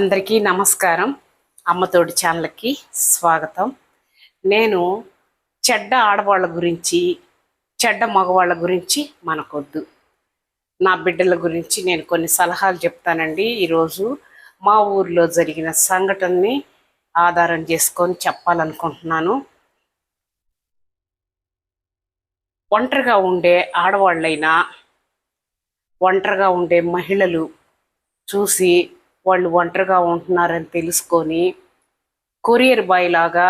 అందరికీ నమస్కారం. అమ్మతోడి ఛానల్కి స్వాగతం. నేను చెడ్డ ఆడవాళ్ళ గురించి చెడ్డ మగవాళ్ళ గురించి మనకొద్దు. నా బిడ్డల గురించి నేను కొన్ని సలహాలు చెప్తానండి. ఈరోజు మా ఊర్లో జరిగిన సంఘటనని ఆధారం చేసుకొని చెప్పాలనుకుంటున్నాను. ఒంటరిగా ఉండే ఆడవాళ్ళైనా ఒంటరిగా ఉండే మహిళలు చూసి వాళ్ళు ఒంటరిగా ఉంటున్నారని తెలుసుకొని కొరియర్ బాయ్ లాగా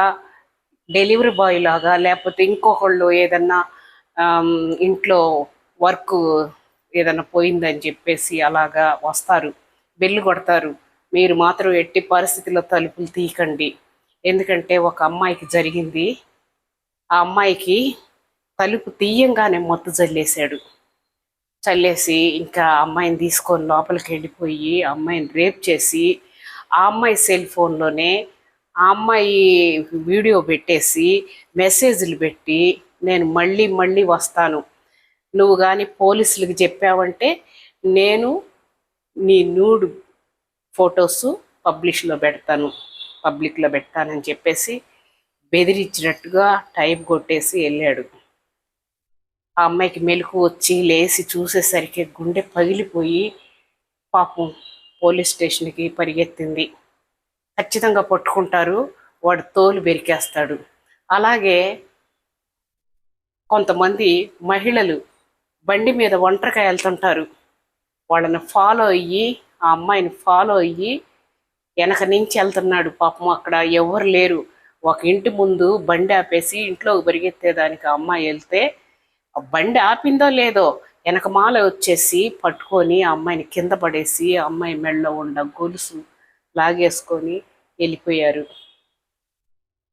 డెలివరీ బాయ్ లాగా లేకపోతే ఇంకొకళ్ళు ఏదన్నా ఇంట్లో వర్క్ ఏదైనా పోయిందని చెప్పేసి అలాగా వస్తారు బెల్లు కొడతారు. మీరు మాత్రం ఎట్టి పరిస్థితుల్లో తలుపులు తీయకండి. ఎందుకంటే ఒక అమ్మాయికి జరిగింది. ఆ అమ్మాయికి తలుపు తీయంగానే మత్తు జల్లేశాడు. చల్లేసి ఇంకా అమ్మాయిని తీసుకొని లోపలికి వెళ్ళిపోయి అమ్మాయిని రేప్ చేసి ఆ అమ్మాయి సెల్ ఫోన్లోనే ఆ అమ్మాయి వీడియో పెట్టేసి మెసేజ్లు పెట్టి నేను మళ్ళీ మళ్ళీ వస్తాను. నువ్వు కానీ పోలీసులకు చెప్పావంటే నేను నీ నూడు ఫొటోస్ పబ్లిష్లో పెడతాను పబ్లిక్లో పెడతానని చెప్పేసి బెదిరించినట్టుగా టైప్ కొట్టేసి వెళ్ళాడు. ఆ అమ్మాయికి మెలకు వచ్చి లేచి చూసేసరికి గుండె పగిలిపోయి పాపం పోలీస్ స్టేషన్కి పరిగెత్తింది. ఖచ్చితంగా పట్టుకుంటారు వాడు తోలు బెరికేస్తాడు. అలాగే కొంతమంది మహిళలు బండి మీద ఒంటరిగా వెళ్తుంటారు వాళ్ళని ఫాలో అయ్యి ఆ అమ్మాయిని ఫాలో అయ్యి వెనక నుంచి వెళ్తున్నాడు పాపం అక్కడ ఎవరు లేరు. ఒక ఇంటి ముందు బండి ఆపేసి ఇంట్లో పరిగెత్తేదానికి ఆ అమ్మాయి వెళ్తే బండి ఆపిందో లేదో వెనక మాల వచ్చేసి పట్టుకొని ఆ అమ్మాయిని కింద పడేసి ఆ అమ్మాయి మెడలో ఉన్న గొలుసు లాగేసుకొని వెళ్ళిపోయారు.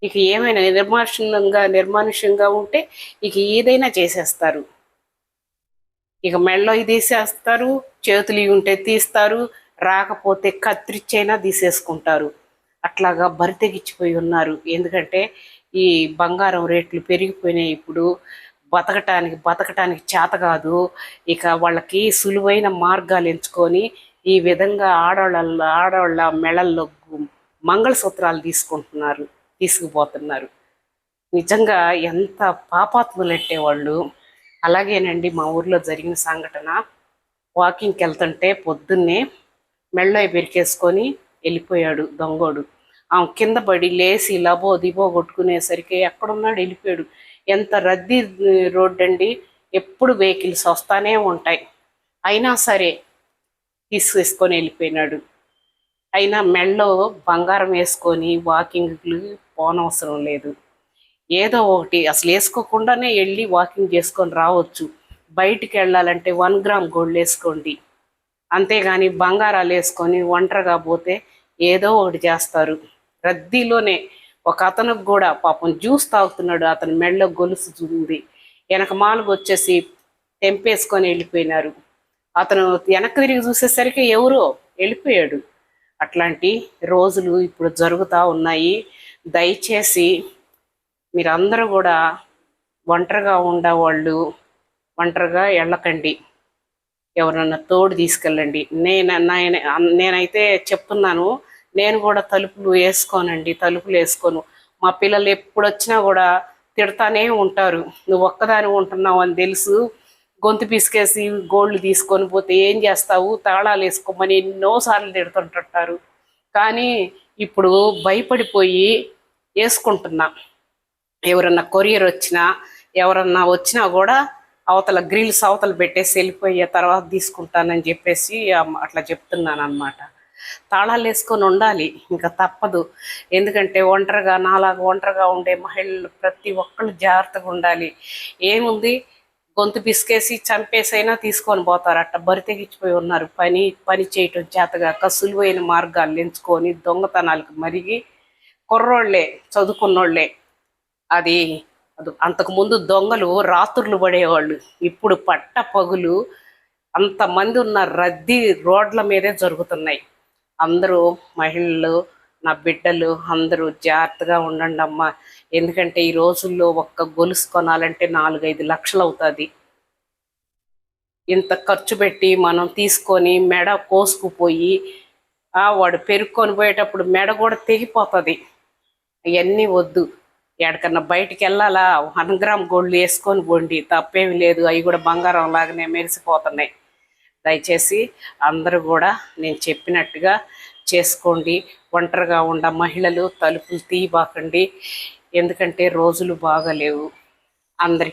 ఇక ఏమైనా నిర్మానుషంగా నిర్మానుష్యంగా ఉంటే ఇక ఏదైనా చేసేస్తారు. ఇక మెడలో తీసేస్తారు చేతులు ఇవి ఉంటే తీస్తారు రాకపోతే కత్తిరిచ్చైనా తీసేసుకుంటారు. అట్లాగా బరి తెగించిపోయి ఉన్నారు. ఎందుకంటే ఈ బంగారం రేట్లు పెరిగిపోయినాయి ఇప్పుడు. బతకటానికి బతకటానికి చేత కాదు. ఇక వాళ్ళకి సులువైన మార్గాలు ఎంచుకొని ఈ విధంగా ఆడవాళ్ళ ఆడవాళ్ళ మెడల్లో మంగళసూత్రాలు తీసుకుంటున్నారు తీసుకుపోతున్నారు. నిజంగా ఎంత పాపాత్ములెట్టే వాళ్ళు. అలాగేనండి మా ఊర్లో జరిగిన సంఘటన. వాకింగ్కి వెళ్తుంటే పొద్దున్నే మెళ్ళో పెరికేసుకొని వెళ్ళిపోయాడు దొంగోడు. ఆమె కింద పడి లేచి లబో దిబో కొట్టుకునేసరికి ఎక్కడున్నాడు వెళ్ళిపోయాడు. ఎంత రద్దీ రోడ్ అండి ఎప్పుడు వెహికల్స్ వస్తానే ఉంటాయి. అయినా సరే తీసుకొని వెళ్ళిపోయినాడు. అయినా మెళ్ళో బంగారం వేసుకొని వాకింగ్కి పోనవసరం లేదు. ఏదో ఒకటి అసలు వేసుకోకుండానే వెళ్ళి వాకింగ్ చేసుకొని రావచ్చు. బయటికి వెళ్ళాలంటే వన్ గ్రామ్ గోల్డ్ వేసుకోండి. అంతేగాని బంగారాలు వేసుకొని ఒంటరిగా పోతే ఏదో ఒకటి చేస్తారు. రద్దీలోనే ఒక అతనికి కూడా పాపం జ్యూస్ తాగుతున్నాడు అతని మెడలో గొలుసు ఉంది వెనక మాలకు వచ్చేసి తెంపేసుకొని వెళ్ళిపోయినారు. అతను వెనక్కి తిరిగి చూసేసరికి ఎవరో వెళ్ళిపోయాడు. అట్లాంటి రోజులు ఇప్పుడు జరుగుతూ ఉన్నాయి. దయచేసి మీరందరూ కూడా ఒంటరిగా ఉండేవాళ్ళు ఒంటరిగా వెళ్ళకండి. ఎవరన్నా తోడు తీసుకెళ్ళండి. నేను నేనైతే చెప్తున్నాను నేను కూడా తలుపులు వేసుకోనండి తలుపులు వేసుకోను. మా పిల్లలు ఎప్పుడు వచ్చినా కూడా తిడతానే ఉంటారు. నువ్వు ఒక్కదాని ఉంటున్నావు అని తెలుసు. గొంతు పిసికేసి గోల్డ్ తీసుకొని పోతే ఏం చేస్తావు? తాళాలు వేసుకోమని ఎన్నోసార్లు తిడుతుంటుంటారు. కానీ ఇప్పుడు భయపడిపోయి వేసుకుంటున్నా. ఎవరన్నా కొరియర్ వచ్చినా ఎవరన్నా వచ్చినా కూడా అవతల గ్రిల్స్ అవతల పెట్టేసి వెళ్ళిపోయే తర్వాత తీసుకుంటానని చెప్పేసి అట్లా చెప్తున్నాను అనమాట తాళాలు వేసుకొని ఉండాలి. ఇంకా తప్పదు. ఎందుకంటే ఒంటరిగా నాలాగా ఒంటరిగా ఉండే మహిళలు ప్రతి ఒక్కళ్ళు జాగ్రత్తగా ఉండాలి. ఏముంది? గొంతు పిసికేసి చంపేసైనా తీసుకొని పోతారు అట్ట బరి తెగించిపోయి ఉన్నారు. పని పని చేయటం చేతగాక సులువైన మార్గాలు ఎంచుకొని దొంగతనాలకు మరిగి కుర్రోళ్ళే చదువుకున్నోళ్ళే. అది అది అంతకుముందు దొంగలు రాత్రులు పడేవాళ్ళు. ఇప్పుడు పట్ట పగులు అంతమంది ఉన్న రద్దీ రోడ్ల మీదే జరుగుతున్నాయి. అందరూ మహిళలు నా బిడ్డలు అందరూ జాగ్రత్తగా ఉండండి అమ్మా. ఎందుకంటే ఈ రోజుల్లో ఒక్క గొలుసు కొనాలంటే నాలుగైదు లక్షలు అవుతుంది. ఇంత ఖర్చు పెట్టి మనం తీసుకొని మెడ కోసుకుపోయి ఆ వాడు పెరుక్కొని పోయేటప్పుడు మెడ కూడా తెగిపోతుంది. అవన్నీ వద్దు. ఎక్కడికన్నా బయటికి వెళ్ళాలా? వన్ గ్రామ్ గోల్డ్ వేసుకొని పోండి. తప్పేమి లేదు. అవి కూడా బంగారం లాగానే మెరిసిపోతున్నాయి. దయచేసి అందరూ కూడా నేను చెప్పినట్టుగా చేసుకోండి. ఒంటరిగా ఉన్న మహిళలు తలుపులు తీయబాకండి. ఎందుకంటే రోజులు బాగలేవు. అందరికీ